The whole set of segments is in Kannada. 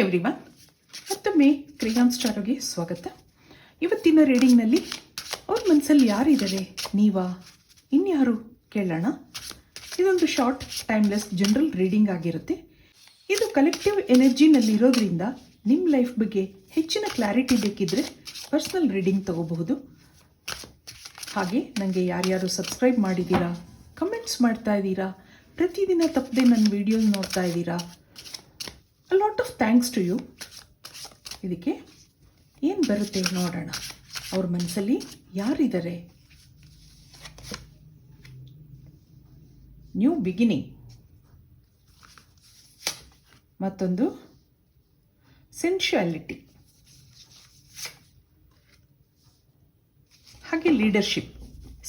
ಎವ್ರಿವನ್ ಮತ್ತೊಮ್ಮೆ ಕ್ರಿಯಾನ್ ಸ್ಟಾರೋಗೆ ಸ್ವಾಗತ. ಇವತ್ತಿನ ರೀಡಿಂಗ್ನಲ್ಲಿ ಅವ್ರ ಮನಸ್ಸಲ್ಲಿ ಯಾರಿದ್ದಾರೆ ನೀವಾ? ಇನ್ಯಾರು? ಕೇಳೋಣ. ಇದೊಂದು ಶಾರ್ಟ್ ಟೈಮ್ಲೆಸ್ ಜನರಲ್ ರೀಡಿಂಗ್ ಆಗಿರುತ್ತೆ. ಇದು ಕಲೆಕ್ಟಿವ್ ಎನರ್ಜಿನಲ್ಲಿರೋದ್ರಿಂದ ನಿಮ್ಮ ಲೈಫ್ ಬಗ್ಗೆ ಹೆಚ್ಚಿನ ಕ್ಲಾರಿಟಿ ಬೇಕಿದ್ರೆ ಪರ್ಸ್ನಲ್ ರೀಡಿಂಗ್ ತಗೋಬಹುದು. ಹಾಗೆ ನನಗೆ ಯಾರ್ಯಾರು ಸಬ್ಸ್ಕ್ರೈಬ್ ಮಾಡಿದ್ದೀರಾ ಕಮೆಂಟ್ಸ್ ಮಾಡ್ತಾ ಇದ್ದೀರಾ ಪ್ರತಿದಿನ ತಪ್ಪದೆ ನನ್ನ ವಿಡಿಯೋಸ್ ನೋಡ್ತಾ ಇದ್ದೀರಾ a lot of thanks to you ಇದಕ್ಕೆ ಏನು ಬರುತ್ತೆ ನೋಡೋಣ. ಅವ್ರ ಮನಸ್ಸಲ್ಲಿ ಯಾರಿದ್ದಾರೆ? ನ್ಯೂ ಬಿಗಿನಿಂಗ್ ಮತ್ತೊಂದು ಸೆನ್ಶುಯಾಲಿಟಿ ಹಾಗೆ ಲೀಡರ್ಶಿಪ್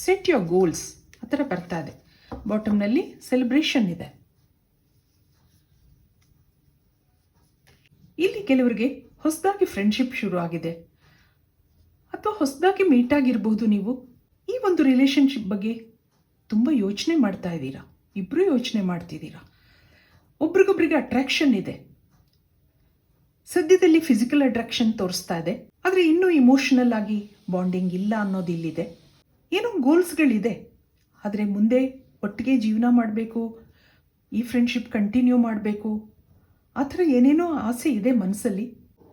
ಸೆಟ್ ಯೋರ್ ಗೋಲ್ಸ್ ಆ ಥರ ಬರ್ತಾ ಇದೆ. ಬಾಟಮ್ನಲ್ಲಿ ಸೆಲೆಬ್ರೇಷನ್ ಇದೆ ಇಲ್ಲಿ ಕೆಲವರಿಗೆ ಹೊಸದಾಗಿ ಫ್ರೆಂಡ್ಶಿಪ್ ಶುರು ಆಗಿದೆ. ಅಥವಾ ಹೊಸದಾಗಿ ಮೀಟ್ ಆಗಿರಬಹುದು ನೀವು. ಈ ಒಂದು ರಿಲೇಶನ್ಶಿಪ್ ಬಗ್ಗೆ ತುಂಬ ಯೋಚನೆ ಮಾಡ್ತಾ ಇದ್ದೀರಾ? ಇಬ್ಬರು ಯೋಚನೆ ಮಾಡ್ತಿದ್ದೀರಾ? ಒಬ್ರಿಗೊಬ್ರಿಗೆ ಅಟ್ರಾಕ್ಷನ್ ಇದೆ. ಸದ್ಯದಲ್ಲಿ ಫಿಸಿಕಲ್ ಅಟ್ರಾಕ್ಷನ್ ತೋರಿಸ್ತಾ ಇದೆ. ಆದರೆ ಇನ್ನೂ ಇಮೋಷನಲ್ ಆಗಿ ಬಾಂಡಿಂಗ್ ಇಲ್ಲ ಅನ್ನೋದು ಇಲ್ಲಿದೆ. ಏನೋ ಗೋಲ್ಸ್ಗಳಿದೆ ಆದರೆ ಮುಂದೆ ಒಟ್ಟಿಗೆ ಜೀವನ ಮಾಡಬೇಕು. ಈ ಫ್ರೆಂಡ್ಶಿಪ್ ಕಂಟಿನ್ಯೂ ಮಾಡಬೇಕು. ಆ ಥರ ಏನೇನೋ ಆಸೆ ಇದೆ ಮನಸ್ಸಲ್ಲಿ.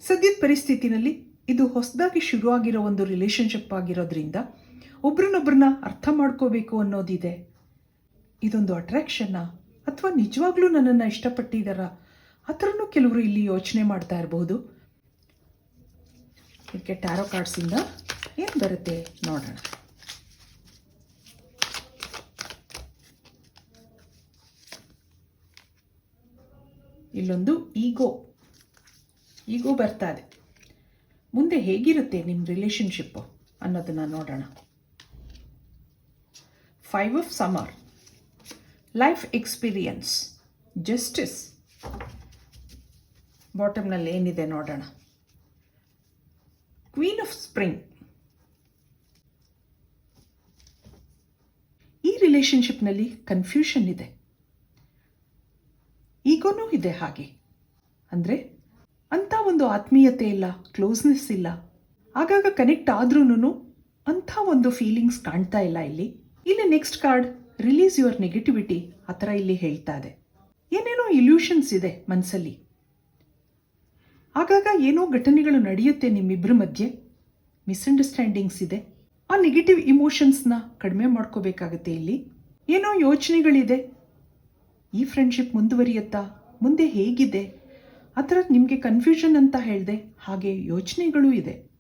ಸದ್ಯದ ಪರಿಸ್ಥಿತಿನಲ್ಲಿ ಇದು ಹೊಸದಾಗಿ ಶುರುವಾಗಿರೋ ಒಂದು ರಿಲೇಶನ್ಶಿಪ್ ಆಗಿರೋದ್ರಿಂದ ಒಬ್ರನ್ನೊಬ್ರನ್ನ ಅರ್ಥ ಮಾಡ್ಕೋಬೇಕು ಅನ್ನೋದಿದೆ. ಇದೊಂದು ಅಟ್ರಾಕ್ಷನ್ನ ಅಥವಾ ನಿಜವಾಗ್ಲೂ ನನ್ನನ್ನು ಇಷ್ಟಪಟ್ಟಿದ್ದಾರಾ ಆ ಥರನೂ ಕೆಲವರು ಇಲ್ಲಿ ಯೋಚನೆ ಮಾಡ್ತಾ ಇರಬಹುದು ಇದಕ್ಕೆ ಟ್ಯಾರೋ ಕಾರ್ಡ್ಸಿಂದ ಏನು ಬರುತ್ತೆ ನೋಡೋಣ. ಇಲ್ಲೊಂದು ಈಗೋ ಈಗೋ ಬರ್ತಾ ಇದೆ. ಮುಂದೆ ಹೇಗಿರುತ್ತೆ ನಿಮ್ಮ ರಿಲೇಶನ್ಶಿಪ್ಪು ಅನ್ನೋದನ್ನು ನೋಡೋಣ. Five of summer life experience justice ಬಾಟಮ್ನಲ್ಲಿ ಏನಿದೆ ನೋಡೋಣ. ಕ್ವೀನ್ ಆಫ್ ಸ್ಪ್ರಿಂಗ್ ಈ ರಿಲೇಶನ್ಶಿಪ್ನಲ್ಲಿ ಕನ್ಫ್ಯೂಷನ್ ಇದೆ. ಇದೆ ಹಾಗೆ. ಅಂದರೆ ಅಂಥ ಒಂದು ಆತ್ಮೀಯತೆ ಇಲ್ಲ ಕ್ಲೋಸ್ನೆಸ್ ಇಲ್ಲ. ಆಗಾಗ ಕನೆಕ್ಟ್ ಆದ್ರೂ ಅಂಥ ಒಂದು ಫೀಲಿಂಗ್ಸ್ ಕಾಣ್ತಾ ಇಲ್ಲ ಇಲ್ಲಿ. ಇಲ್ಲಿ next card release your negativity ಆ ಥರ ಇಲ್ಲಿ ಹೇಳ್ತಾ ಇದೆ. ಏನೇನೋ ಇಲ್ಯೂಷನ್ಸ್ ಇದೆ ಮನಸ್ಸಲ್ಲಿ ಆಗಾಗ ಏನೋ ಘಟನೆಗಳು ನಡೆಯುತ್ತೆ ನಿಮ್ಮಿಬ್ಬರ ಮಧ್ಯೆ. ಮಿಸ್ಅಂಡರ್ಸ್ಟ್ಯಾಂಡಿಂಗ್ಸ್ ಇದೆ. ಆ ನೆಗೆಟಿವ್ ಇಮೋಷನ್ಸ್ನ ಕಡಿಮೆ ಮಾಡ್ಕೋಬೇಕಾಗತ್ತೆ ಇಲ್ಲಿ. ಏನೋ ಯೋಚನೆಗಳಿದೆ. ಈ ಫ್ರೆಂಡ್ಶಿಪ್ ಮುಂದುವರಿಯುತ್ತಾ? ಮುಂದೆ ಹೇಗಿದೆ? ಆ ನಿಮಗೆ ಕನ್ಫ್ಯೂಷನ್ ಅಂತ ಹೇಳಿದೆ. ಹಾಗೆ ಯೋಚನೆಗಳು ಇದೆ.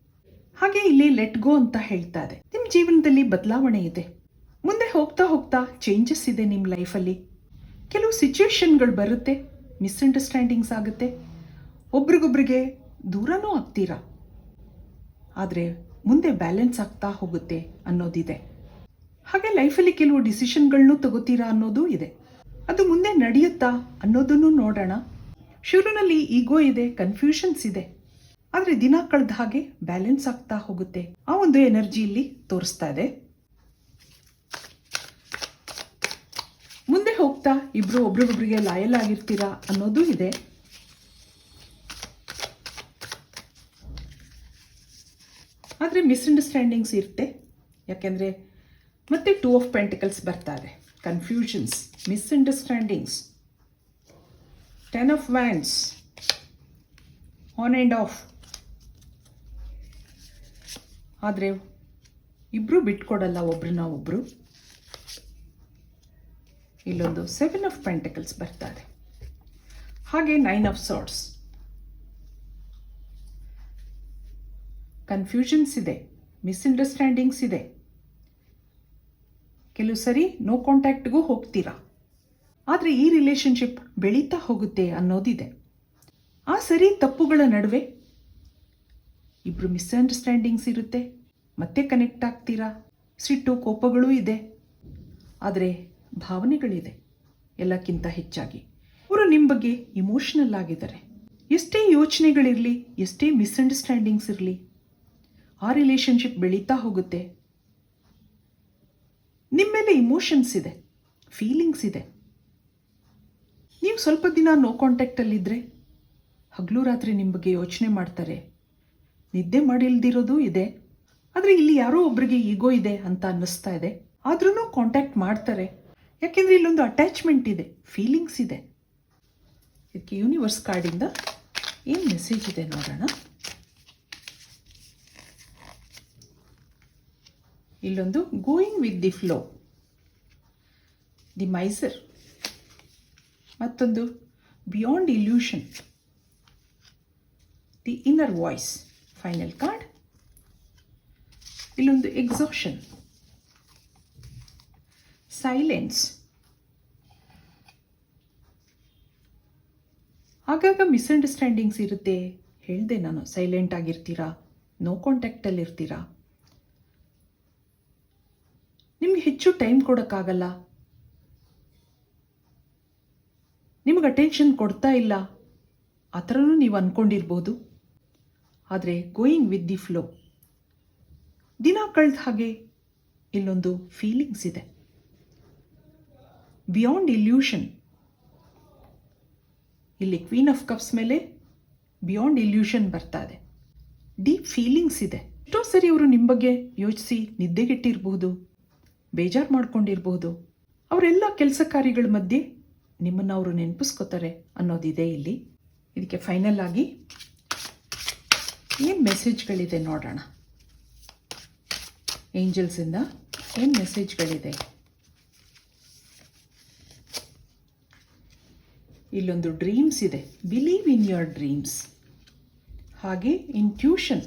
ಹಾಗೆ ಇಲ್ಲಿ ಲೆಟ್ ಗೋ ಅಂತ ಹೇಳ್ತಾ ಇದೆ ನಿಮ್ಮ ಜೀವನದಲ್ಲಿ ಬದಲಾವಣೆ ಇದೆ. ಮುಂದೆ ಹೋಗ್ತಾ ಹೋಗ್ತಾ ಚೇಂಜಸ್ ಇದೆ ನಿಮ್ಮ ಲೈಫಲ್ಲಿ ಕೆಲವು ಸಿಚುವೇಶನ್ಗಳು ಬರುತ್ತೆ ಮಿಸ್ಅಂಡರ್ಸ್ಟ್ಯಾಂಡಿಂಗ್ಸ್ ಆಗುತ್ತೆ. ಒಬ್ರಿಗೊಬ್ರಿಗೆ ದೂರನೂ ಆಗ್ತೀರಾ? ಆದರೆ ಮುಂದೆ ಬ್ಯಾಲೆನ್ಸ್ ಆಗ್ತಾ ಹೋಗುತ್ತೆ ಅನ್ನೋದಿದೆ. ಹಾಗೆ ಲೈಫಲ್ಲಿ ಕೆಲವು ಡಿಸಿಷನ್ಗಳನ್ನೂ ತಗೋತೀರಾ ಅನ್ನೋದು ಇದೆ. ಅದು ಮುಂದೆ ನಡೆಯುತ್ತಾ ಅನ್ನೋದನ್ನು ನೋಡೋಣ. ಶುರುನಲ್ಲಿ ಈಗೋ ಇದೆ ಕನ್ಫ್ಯೂಷನ್ಸ್ ಇದೆ. ಆದರೆ ದಿನ ಕಳೆದ ಹಾಗೆ ಬ್ಯಾಲೆನ್ಸ್ ಆಗ್ತಾ ಹೋಗುತ್ತೆ. ಆ ಒಂದು ಎನರ್ಜಿ ಇಲ್ಲಿ ತೋರಿಸ್ತಾ ಇದೆ. ಮುಂದೆ ಹೋಗ್ತಾ ಇಬ್ರು ಒಬ್ರಿಗೊಬ್ರಿಗೆ ಲಾಯಲ್ ಆಗಿರ್ತೀರಾ ಅನ್ನೋದು ಇದೆ. ಆದರೆ ಮಿಸ್ಅಂಡರ್ಸ್ಟ್ಯಾಂಡಿಂಗ್ಸ್ ಇರುತ್ತೆ. ಯಾಕೆಂದರೆ ಮತ್ತೆ ಟೂ ಆಫ್ ಪೆಂಟಿಕಲ್ಸ್ ಬರ್ತಾ ಇದೆ. Confusions misunderstandings. Ten of wands on and of ಆದರೆ ಇಬ್ಬರು ಬಿಟ್ಕೊಡಲ್ಲ ಒಬ್ರನ್ನ ಒಬ್ಬರು ಇಲ್ಲೊಂದು ಸೆವೆನ್ ಆಫ್ ಪೆಂಟಿಕಲ್ಸ್ ಬರ್ತಾ ಇದೆ ಹಾಗೆ ನೈನ್ ಆಫ್ ಸಾಟ್ಸ್ ಕನ್ಫ್ಯೂಷನ್ಸ್ ಇದೆ ಮಿಸ್ಅಂಡರ್ಸ್ಟ್ಯಾಂಡಿಂಗ್ಸ್ ಇದೆ. ಕೆಲವು ಸರಿ ನೋ ಕಾಂಟ್ಯಾಕ್ಟ್ಗೂ ಹೋಗ್ತೀರಾ? ಆದರೆ ಈ ರಿಲೇಷನ್ಶಿಪ್ ಬೆಳೀತಾ ಹೋಗುತ್ತೆ ಅನ್ನೋದಿದೆ. ಆ ಸರಿ ತಪ್ಪುಗಳ ನಡುವೆ ಇಬ್ಬರು ಮಿಸ್ಅಂಡರ್ಸ್ಟ್ಯಾಂಡಿಂಗ್ಸ್ ಇರುತ್ತೆ, ಮತ್ತೆ ಕನೆಕ್ಟ್ ಆಗ್ತೀರಾ? ಸಿಟ್ಟು ಕೋಪಗಳೂ ಇದೆ. ಆದರೆ ಭಾವನೆಗಳಿದೆ ಎಲ್ಲಕ್ಕಿಂತ ಹೆಚ್ಚಾಗಿ. ಅವರು ನಿಮ್ಮ ಬಗ್ಗೆ ಇಮೋಷ್ನಲ್ ಆಗಿದ್ದಾರೆ. ಎಷ್ಟೇ ಯೋಚನೆಗಳಿರಲಿ, ಎಷ್ಟೇ ಮಿಸ್ಅಂಡರ್ಸ್ಟ್ಯಾಂಡಿಂಗ್ಸ್ ಇರಲಿ, ಆ ರಿಲೇಷನ್ಶಿಪ್ ಬೆಳೀತಾ ಹೋಗುತ್ತೆ. ಮೇಲೆ ಇಮೋಷನ್ಸ್ ಇದೆ ಫೀಲಿಂಗ್ಸ್ ಇದೆ. ನೀವು ಸ್ವಲ್ಪ ದಿನ ನೋ ಕಾಂಟ್ಯಾಕ್ಟಲ್ಲಿದ್ದರೆ ಹಗಲು ರಾತ್ರಿ ನಿಮ್ಮ ಬಗ್ಗೆ ಯೋಚನೆ ಮಾಡ್ತಾರೆ, ನಿದ್ದೆ ಮಾಡಿಲ್ದಿರೋದು ಇದೆ, ಆದರೆ ಇಲ್ಲಿ ಯಾರೋ ಒಬ್ರಿಗೆ ಈಗೋ ಇದೆ ಅಂತ ಅನ್ನಿಸ್ತಾ ಇದೆ. ಆದ್ರೂ ಕಾಂಟ್ಯಾಕ್ಟ್ ಮಾಡ್ತಾರೆ, ಯಾಕೆಂದರೆ ಇಲ್ಲೊಂದು ಅಟ್ಯಾಚ್ಮೆಂಟ್ ಇದೆ ಫೀಲಿಂಗ್ಸ್ ಇದೆ. ಇದಕ್ಕೆ ಯೂನಿವರ್ಸ್ ಕಾರ್ಡಿಂದ ಏನು ಮೆಸೇಜ್ ಇದೆ ನೋಡೋಣ. ಇಲ್ಲೊಂದು going with the flow the miser. ಮತ್ತೊಂದು beyond illusion the inner voice final card ಇಲ್ಲೊಂದು ಎಕ್ಸಾಷನ್ ಸೈಲೆನ್ಸ್ ಆಗಾಗ ಮಿಸ್ಅಂಡರ್ಸ್ಟ್ಯಾಂಡಿಂಗ್ಸ್ ಇರುತ್ತೆ. ಹೇಳಿದೆ ನಾನು ಸೈಲೆಂಟ್ ಆಗಿರ್ತೀರಾ? ನೋ ಕಾಂಟ್ಯಾಕ್ಟಲ್ಲಿ ಇರ್ತೀರಾ ನಿಮ್ಗೆ ಹೆಚ್ಚು ಟೈಮ್ ಕೊಡೋಕ್ಕಾಗಲ್ಲ? ನಿಮಗೆ ಅಟೆನ್ಷನ್ ಕೊಡ್ತಾ ಇಲ್ಲ. ಆ ಥರನೂ ನೀವು ಅಂದ್ಕೊಂಡಿರ್ಬೋದು ಆದರೆ ಗೋಯಿಂಗ್ ವಿತ್ ದಿ ಫ್ಲೋ ದಿನ ಕಳೆದ ಹಾಗೆ ಇಲ್ಲೊಂದು ಫೀಲಿಂಗ್ಸ್ ಇದೆ. ಬಿಯಾಂಡ್ ಇಲ್ಯೂಷನ್ ಇಲ್ಲಿ ಕ್ವೀನ್ ಆಫ್ ಕಪ್ಸ್ ಮೇಲೆ ಬಿಯಾಂಡ್ ಇಲ್ಯೂಷನ್ ಬರ್ತಾ ಇದೆ. ಡೀಪ್ ಫೀಲಿಂಗ್ಸ್ ಇದೆ. ಎಷ್ಟೋ ಸರಿ ಅವರು ನಿಮ್ಮ ಬಗ್ಗೆ ಯೋಚಿಸಿ ನಿದ್ದೆಗೆಟ್ಟಿರಬಹುದು, ಬೇಜಾರು ಮಾಡ್ಕೊಂಡಿರಬಹುದು. ಅವರೆಲ್ಲ ಕೆಲಸ ಕಾರ್ಯಗಳ ಮಧ್ಯೆ ನಿಮ್ಮನ್ನು ಅವರು ನೆನಪಿಸ್ಕೋತಾರೆ ಅನ್ನೋದಿದೆ ಇಲ್ಲಿ. ಇದಕ್ಕೆ ಫೈನಲ್ ಆಗಿ ಏನು ಮೆಸೇಜ್ಗಳಿದೆ ನೋಡೋಣ. ಏಂಜಲ್ಸಿಂದ ಏನು ಮೆಸೇಜ್ಗಳಿದೆ ಇಲ್ಲೊಂದು ಡ್ರೀಮ್ಸ್ ಇದೆ. ಬಿಲೀವ್ ಇನ್ ಯುವರ್ ಡ್ರೀಮ್ಸ್ ಹಾಗೆ ಇಂಟ್ಯೂಷನ್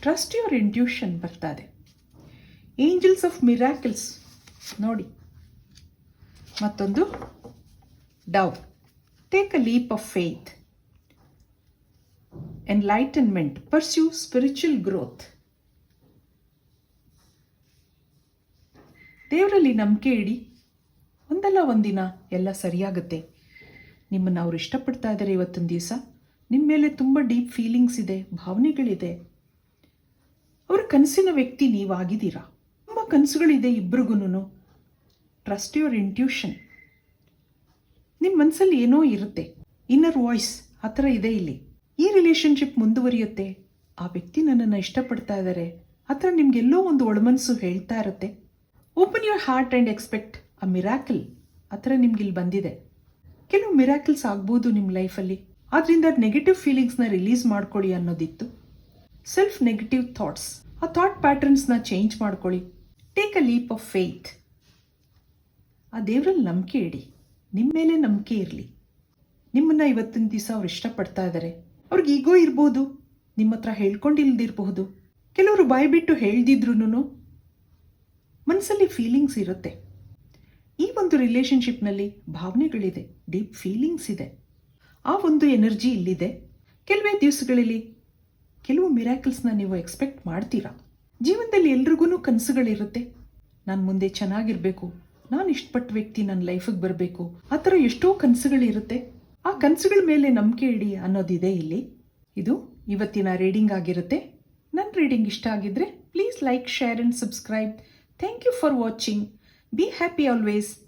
ಟ್ರಸ್ಟ್ ಯುವರ್ ಇಂಟ್ಯೂಷನ್ ಬರ್ತಾ ಇದೆ. ಏಂಜಲ್ಸ್ ಆಫ್ ಮಿರಾಕಲ್ಸ್ ನೋಡಿ. ಮತ್ತೊಂದು dove take a leap of faith Enlightenment, pursue spiritual growth ದೇವರಲ್ಲಿ ನಂಬಿಕೆ ಇಡಿ. ಒಂದಲ್ಲ ಒಂದಿನ ಎಲ್ಲ ಸರಿಯಾಗುತ್ತೆ. ನಿಮ್ಮನ್ನು ಅವ್ರು ಇಷ್ಟಪಡ್ತಾ ಇದ್ದಾರೆ ಇವತ್ತೊಂದು ದಿವಸ. ನಿಮ್ಮ ಮೇಲೆ ತುಂಬ ಡೀಪ್ ಫೀಲಿಂಗ್ಸ್ ಇದೆ ಭಾವನೆಗಳಿದೆ. ಅವರ ಕನಸಿನ ವ್ಯಕ್ತಿ ನೀವಾಗಿದ್ದೀರಾ. ತುಂಬ ಕನಸುಗಳಿದೆ ಇಬ್ರಿಗೂ ಟ್ರಸ್ಟ್ ಯುವರ್ ಇಂಟ್ಯೂಷನ್ ನಿಮ್ಮ ಮನಸ್ಸಲ್ಲಿ ಏನೋ ಇರುತ್ತೆ. ಇನ್ನರ್ ವಾಯ್ಸ್ ಆ ಥರ ಇದೆ ಇಲ್ಲಿ. ಈ ರಿಲೇಷನ್ಶಿಪ್ ಮುಂದುವರಿಯುತ್ತೆ. ಆ ವ್ಯಕ್ತಿ ನನ್ನನ್ನು ಇಷ್ಟಪಡ್ತಾ ಇದ್ದಾರೆ ಆ ಥರ ನಿಮಗೆಲ್ಲೋ ಒಂದು ಒಳಮನಸ್ಸು ಹೇಳ್ತಾ ಇರುತ್ತೆ. Open your heart and expect a miracle ಆ ಥರ ನಿಮ್ಗೆ ಇಲ್ಲಿ ಬಂದಿದೆ. ಕೆಲವು ಮಿರಾಕಲ್ಸ್ ಆಗ್ಬೋದು ನಿಮ್ಮ ಲೈಫಲ್ಲಿ ಆದ್ರಿಂದ ನೆಗೆಟಿವ್ ಫೀಲಿಂಗ್ಸ್ನ ರಿಲೀಸ್ ಮಾಡ್ಕೊಳ್ಳಿ ಅನ್ನೋದಿತ್ತು. ಸೆಲ್ಫ್ ನೆಗೆಟಿವ್ ಥಾಟ್ಸ್ ಆ ಥಾಟ್ ಪ್ಯಾಟರ್ನ್ಸ್ನ ಚೇಂಜ್ ಮಾಡ್ಕೊಳ್ಳಿ. Take a leap of faith ಆ ದೇವರಲ್ಲಿ ನಂಬಿಕೆ ಇಡಿ. ನಿಮ್ಮ ಮೇಲೆ ನಂಬಿಕೆ ಇರಲಿ. ನಿಮ್ಮನ್ನು ಇವತ್ತಿನ ದಿವಸ ಅವ್ರು ಇಷ್ಟಪಡ್ತಾ ಇದ್ದಾರೆ ಅವ್ರಿಗೆ ಈಗೋ ಇರ್ಬೋದು. ನಿಮ್ಮ ಹತ್ರ ಹೇಳ್ಕೊಂಡಿಲ್ದಿರಬಹುದು. ಕೆಲವರು ಬಾಯ್ಬಿಟ್ಟು ಹೇಳ್ದಿದ್ರು ಮನಸ್ಸಲ್ಲಿ ಫೀಲಿಂಗ್ಸ್ ಇರುತ್ತೆ. ಈ ಒಂದು ರಿಲೇಷನ್ಶಿಪ್ನಲ್ಲಿ ಭಾವನೆಗಳಿದೆ. ಡೀಪ್ ಫೀಲಿಂಗ್ಸ್ ಇದೆ. ಆ ಒಂದು ಎನರ್ಜಿ ಇಲ್ಲಿದೆ. ಕೆಲವೇ ದಿವಸಗಳಲ್ಲಿ ಕೆಲವು ಮಿರಾಕಲ್ಸ್ನ ನೀವು ಎಕ್ಸ್ಪೆಕ್ಟ್ ಮಾಡ್ತೀರಾ. ಜೀವನದಲ್ಲಿ ಎಲ್ರಿಗೂ ಕನಸುಗಳಿರುತ್ತೆ. ನಾನು ಮುಂದೆ ಚೆನ್ನಾಗಿರಬೇಕು. ನಾನು ಇಷ್ಟಪಟ್ಟ ವ್ಯಕ್ತಿ ನನ್ನ ಲೈಫಿಗೆ ಬರಬೇಕು. ಆ ಥರ ಎಷ್ಟೋ ಕನಸುಗಳಿರುತ್ತೆ. ಆ ಕನಸುಗಳ ಮೇಲೆ ನಂಬಿಕೆ ಇಡಿ ಅನ್ನೋದಿದೆ ಇಲ್ಲಿ. ಇದು ಇವತ್ತಿನ ರೀಡಿಂಗ್ ಆಗಿರುತ್ತೆ. ನನ್ನ ರೀಡಿಂಗ್ ಇಷ್ಟ ಆಗಿದ್ರೆ, please like, share and subscribe. Thank you for watching. Be happy always.